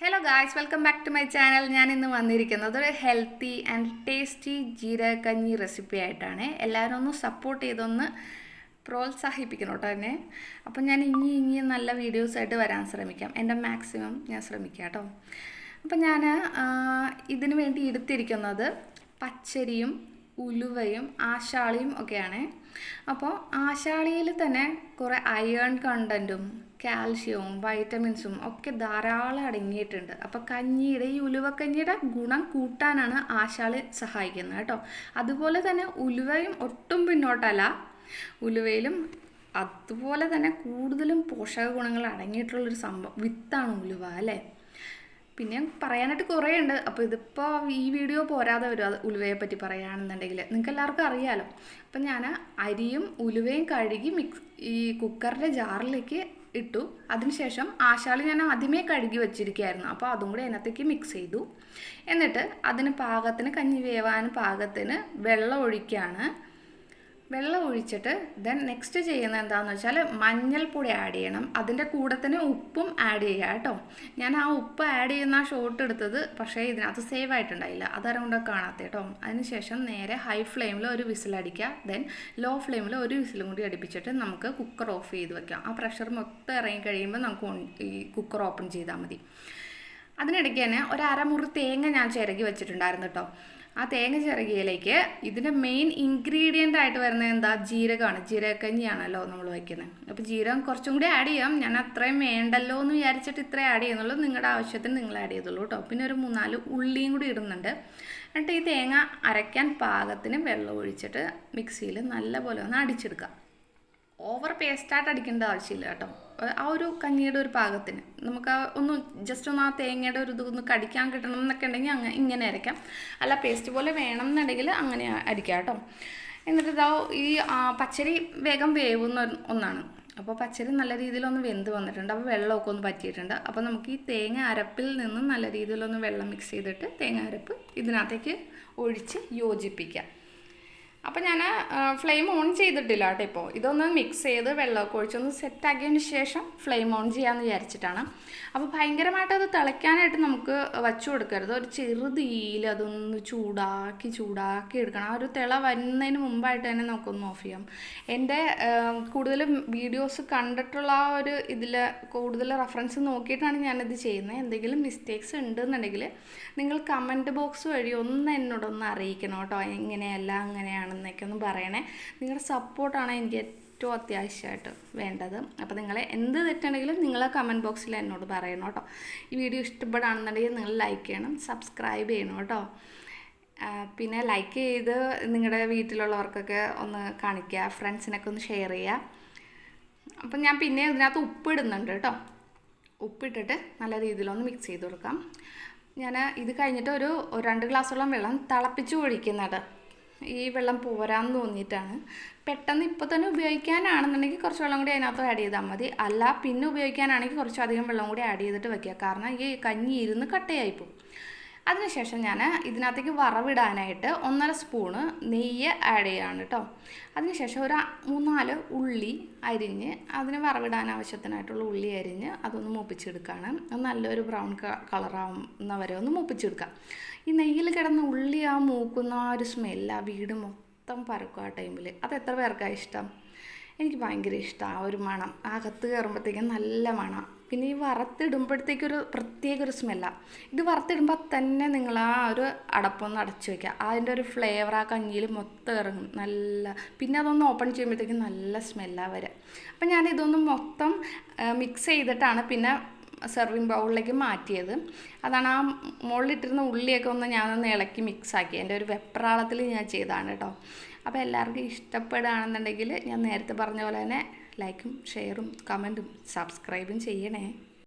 Hello guys welcome back to my channel ഞാൻ ഇന്ന് വന്നിരിക്കുന്നത് ഒരു ഹെൽത്തി ആൻഡ് ടേസ്റ്റി ജീരകഞ്ഞി റെസിപ്പി ആയിട്ടാണ്. എല്ലാവരും ഒന്ന് സപ്പോർട്ട് ചെയ്തൊന്ന് പ്രോത്സാഹിപ്പിക്കണം കേട്ടോ എന്നെ. അപ്പം ഞാൻ ഇനി ഇനി നല്ല വീഡിയോസായിട്ട് വരാൻ ശ്രമിക്കാം. എന്റെ മാക്സിമം ഞാൻ ശ്രമിക്കാം കേട്ടോ. അപ്പം ഞാൻ ഇതിനു വേണ്ടി എടുത്തിരിക്കുന്നത് പച്ചരിയും ഉലുവയും ആശാളിയും ഒക്കെയാണ്. അപ്പോൾ ആശാളിയിൽ തന്നെ കുറേ അയേൺ കണ്ടന്റും കാൽഷ്യവും വൈറ്റമിൻസും ഒക്കെ ധാരാളം അടങ്ങിയിട്ടുണ്ട്. അപ്പോൾ കഞ്ഞിയുടെ ഈ ഉലുവക്കഞ്ഞിയുടെ ഗുണം കൂട്ടാനാണ് ആശാൾ സഹായിക്കുന്നത് കേട്ടോ. അതുപോലെ തന്നെ ഉലുവയും ഒട്ടും പിന്നോട്ടല്ല. ഉലുവയിലും അതുപോലെ തന്നെ കൂടുതലും പോഷക ഗുണങ്ങൾ അടങ്ങിയിട്ടുള്ളൊരു സംഭവം വിത്താണ് ഉലുവ അല്ലേ? പിന്നെ പറയാനായിട്ട് കുറേ ഉണ്ട് അപ്പോൾ ഇതിപ്പോൾ ഈ വീഡിയോ പോരാതെ വരും അത് ഉലുവയെ പറ്റി പറയുകയാണെന്നുണ്ടെങ്കിൽ നിങ്ങൾക്ക് എല്ലാവർക്കും അറിയാമല്ലോ അപ്പം ഞാൻ അരിയും ഉലുവയും കഴുകി മിക്സ് ഈ കുക്കറിന്റെ ജാറിലേക്ക് ഇട്ടു. അതിനുശേഷം ആശാളി ഞാൻ ആദ്യമേ കഴുകി വെച്ചിരിക്കുകയായിരുന്നു. അപ്പോൾ അതും കൂടി അതിനകത്തേക്ക് മിക്സ് ചെയ്തു. എന്നിട്ട് അതിന് പാകത്തിന് കഞ്ഞി വേവാൻ പാകത്തിന് വെള്ളം ഒഴിക്കുകയാണ്. വെള്ളം ഒഴിച്ചിട്ട് ദെൻ നെക്സ്റ്റ് ചെയ്യുന്നത് എന്താണെന്ന് വെച്ചാൽ മഞ്ഞൾപ്പൊടി ആഡ് ചെയ്യണം. അതിന്റെ കൂടെ തന്നെ ഉപ്പും ആഡ് ചെയ്യുക കേട്ടോ. ഞാൻ ആ ഉപ്പ് ആഡ് ചെയ്യുന്ന ആ ഷോട്ട് എടുത്തത് പക്ഷേ ഇതിനകത്ത് സേവ് ആയിട്ടുണ്ടായില്ല. അതാരം കൊണ്ട് കാണാത്ത കേട്ടോ. അതിനുശേഷം നേരെ ഹൈ ഫ്ലെയിമിൽ ഒരു വിസിൽ വിസിലടിക്കുക ദെൻ ലോ ഫ്ലെയിമിൽ ഒരു വിസിലും കൂടി അടിപ്പിച്ചിട്ട് നമുക്ക് കുക്കർ ഓഫ് ചെയ്ത് വെക്കാം. ആ പ്രഷർ മൊത്തം ഇറങ്ങി കഴിയുമ്പോൾ നമുക്ക് ഈ കുക്കർ ഓപ്പൺ ചെയ്താൽ മതി. അതിനിടയ്ക്ക് തന്നെ ഒരു അരമുറി തേങ്ങ ഞാൻ ചിരകി വെച്ചിട്ടുണ്ടായിരുന്നു കേട്ടോ. ആ തേങ്ങ ചിറകിയിലേക്ക് ഇതിന്റെ മെയിൻ ഇൻഗ്രീഡിയന്റ് ആയിട്ട് വരുന്നത് എന്താ? ജീരകമാണ്. ജീരകക്കഞ്ഞിയാണല്ലോ നമ്മൾ വയ്ക്കുന്നത് അപ്പോൾ ജീരകം കുറച്ചും കൂടി ആഡ് ചെയ്യാം. ഞാൻ അത്രയും വേണ്ടല്ലോ എന്ന് വിചാരിച്ചിട്ട് ഇത്രയും ആഡ് ചെയ്യുന്നുള്ളൂ. നിങ്ങളുടെ ആവശ്യത്തിന് നിങ്ങൾ ആഡ് ചെയ്തുള്ളൂ കേട്ടോ. പിന്നെ ഒരു മൂന്നാൽ ഉള്ളിയും കൂടി ഇടുന്നുണ്ട്. എന്നിട്ട് ഈ തേങ്ങ അരയ്ക്കാൻ പാകത്തിന് വെള്ളം ഒഴിച്ചിട്ട് മിക്സിയിൽ നല്ലപോലെ ഒന്ന് അടിച്ചെടുക്കുക ഓവർ പേസ്റ്റായിട്ട് അടിക്കേണ്ട ആവശ്യമില്ല കേട്ടോ. ആ ഒരു കഞ്ഞിയുടെ ഒരു പാകത്തിന്. നമുക്ക് ഒന്ന് ജസ്റ്റ് ഒന്ന് ആ തേങ്ങയുടെ ഒരു ഇതൊന്ന് കടിക്കാൻ കിട്ടണം എന്നൊക്കെ ഉണ്ടെങ്കിൽ അങ്ങനെ ഇങ്ങനെ അരയ്ക്കാം. അല്ല പേസ്റ്റ് പോലെ വേണം എന്നുണ്ടെങ്കിൽ അങ്ങനെ അരിക്കാം കേട്ടോ. എന്നിട്ട് ഇതാ ഈ പച്ചരി വേഗം വേവുന്ന ഒന്നാണ്. അപ്പോൾ പച്ചരി നല്ല രീതിയിലൊന്ന് വെന്ത് വന്നിട്ടുണ്ട്. അപ്പോൾ വെള്ളമൊക്കെ ഒന്ന് പറ്റിയിട്ടുണ്ട്. അപ്പോൾ നമുക്ക് ഈ തേങ്ങ അരപ്പിൽ നിന്ന് നല്ല രീതിയിലൊന്ന് വെള്ളം മിക്സ് ചെയ്തിട്ട് തേങ്ങ അരപ്പ് ഇതിനകത്തേക്ക് ഒഴിച്ച് യോജിപ്പിക്കാം. അപ്പോൾ ഞാൻ ഫ്ലെയിം ഓൺ ചെയ്തിട്ടില്ല കേട്ടോ ഇപ്പോൾ ഇതൊന്ന് മിക്സ് ചെയ്ത് വെള്ളമൊക്കെ ഒഴിച്ചൊന്ന് സെറ്റാക്കിയതിന് ശേഷം ഫ്ലെയിം ഓൺ ചെയ്യാമെന്ന് വിചാരിച്ചിട്ടാണ്. അപ്പോൾ ഭയങ്കരമായിട്ട് അത് തിളയ്ക്കാനായിട്ട് നമുക്ക് വച്ചു കൊടുക്കരുത്. ഒരു ചെറുതീയിൽ അതൊന്ന് ചൂടാക്കി ചൂടാക്കി എടുക്കണം. ആ ഒരു തിള വരുന്നതിന് മുമ്പായിട്ട് തന്നെ നമുക്കൊന്ന് ഓഫ് ചെയ്യാം. എന്റെ കൂടുതലും വീഡിയോസ് കണ്ടിട്ടുള്ള ആ ഒരു ഇതിൽ കൂടുതൽ റെഫറൻസ് നോക്കിയിട്ടാണ് ഞാനിത് ചെയ്യുന്നത്. എന്തെങ്കിലും മിസ്റ്റേക്സ് ഉണ്ടെന്നുണ്ടെങ്കിൽ നിങ്ങൾ കമന്റ് ബോക്സ് വഴി ഒന്ന് എന്നോടൊന്ന് അറിയിക്കണം കേട്ടോ. എങ്ങനെയല്ല അങ്ങനെയാണ് എന്നൊക്കെ ഒന്ന് പറയണേ. നിങ്ങളുടെ സപ്പോർട്ടാണ് എനിക്ക് ഏറ്റവും അത്യാവശ്യമായിട്ട് വേണ്ടത്. അപ്പോൾ നിങ്ങൾ എന്ത് തെറ്റുണ്ടെങ്കിലും നിങ്ങൾ കമന്റ് ബോക്സിൽ എന്നോട് പറയണം കേട്ടോ. ഈ വീഡിയോ ഇഷ്ടപ്പെടുകയാണെന്നുണ്ടെങ്കിൽ നിങ്ങൾ ലൈക്ക് ചെയ്യണം സബ്സ്ക്രൈബ് ചെയ്യണം കേട്ടോ. പിന്നെ ലൈക്ക് ചെയ്ത് നിങ്ങളുടെ വീട്ടിലുള്ളവർക്കൊക്കെ ഒന്ന് കാണിക്കുക ഫ്രണ്ട്സിനൊക്കെ ഒന്ന് ഷെയർ ചെയ്യുക. അപ്പം ഞാൻ പിന്നെ ഇതിനകത്ത് ഉപ്പിടുന്നുണ്ട് കേട്ടോ. ഉപ്പിട്ടിട്ട് നല്ല രീതിയിലൊന്ന് മിക്സ് ചെയ്ത് കൊടുക്കാം. ഞാൻ ഇത് കഴിഞ്ഞിട്ട് ഒരു രണ്ട് ഗ്ലാസ്സോളം വെള്ളം തിളപ്പിച്ച് ഒഴിക്കുന്നുണ്ട് ഈ വെള്ളം പോരാന്ന് തോന്നിയിട്ടാണ്. പെട്ടെന്ന് ഇപ്പോൾ തന്നെ ഉപയോഗിക്കാനാണെന്നുണ്ടെങ്കിൽ കുറച്ച് വെള്ളം കൂടി അതിനകത്ത് ആഡ് ചെയ്താൽ മതി. അല്ല പിന്നെ ഉപയോഗിക്കാനാണെങ്കിൽ കുറച്ചധികം വെള്ളം കൂടി ആഡ് ചെയ്തിട്ട് വെക്കുക. കാരണം ഈ കഞ്ഞി ഇരുന്ന് കട്ടയായിപ്പോവും അതിനുശേഷം ഞാൻ ഇതിനകത്തേക്ക് വറവിടാനായിട്ട് ഒന്നര സ്പൂണ് നെയ്യ് ആഡ് ചെയ്യാണ് കേട്ടോ അതിനുശേഷം ഒരു മൂന്നാൽ ഉള്ളി അരിഞ്ഞ് അതിന് വറവിടാൻ ആവശ്യത്തിനായിട്ടുള്ള ഉള്ളി അരിഞ്ഞ് അതൊന്ന് മൂപ്പിച്ചെടുക്കുകയാണ് നല്ലൊരു ബ്രൗൺ കളറാവുന്ന വരെ ഒന്ന് മൂപ്പിച്ചെടുക്കുക ഈ നെയ്യിൽ കിടന്ന ഉള്ളി ആ മൂക്കുന്ന ആ ഒരു സ്മെല്ല് ആ വീട് മൊത്തം പരക്കും ആ ടൈമിൽ അത് എത്ര പേർക്കാണ് ഇഷ്ടം? എനിക്ക് ഭയങ്കര ഇഷ്ടമാണ് ആ ഒരു മണം. ആ കത്ത് കയറുമ്പോഴത്തേക്കും നല്ല മണം. പിന്നെ ഈ വറുത്തിടുമ്പോഴത്തേക്കൊരു പ്രത്യേക ഒരു സ്മെല്ലാണ് ഇത് വറുത്തിടുമ്പോൾ തന്നെ നിങ്ങൾ ആ ഒരു അടപ്പൊന്ന് അടച്ചു വയ്ക്കുക അതിന്റെ ഒരു ഫ്ലേവർ ആ കഞ്ഞിയിൽ മൊത്തം ഇറങ്ങും. നല്ല പിന്നെ അതൊന്ന് ഓപ്പൺ ചെയ്യുമ്പോഴത്തേക്കും നല്ല സ്മെല്ലാണ് വരിക അപ്പം ഞാൻ ഇതൊന്ന് മൊത്തം മിക്സ് ചെയ്തിട്ടാണ് പിന്നെ സെർവിങ് ബൗളിലേക്ക് മാറ്റിയത്. അതാണ് ആ മുകളിലിട്ടിരുന്ന ഉള്ളിയൊക്കെ ഒന്ന് ഞാനൊന്ന് ഇളക്കി മിക്സാക്കി എന്റെ ഒരു വെപ്രാളത്തിൽ ഞാൻ ചെയ്തതാണ് കേട്ടോ അപ്പോൾ എല്ലാവർക്കും ഇഷ്ടപ്പെടുകയാണെന്നുണ്ടെങ്കിൽ ഞാൻ നേരത്തെ പറഞ്ഞ പോലെ തന്നെ ലൈക്കും ഷെയറും കമന്റും സബ്സ്ക്രൈബും ചെയ്യണേ.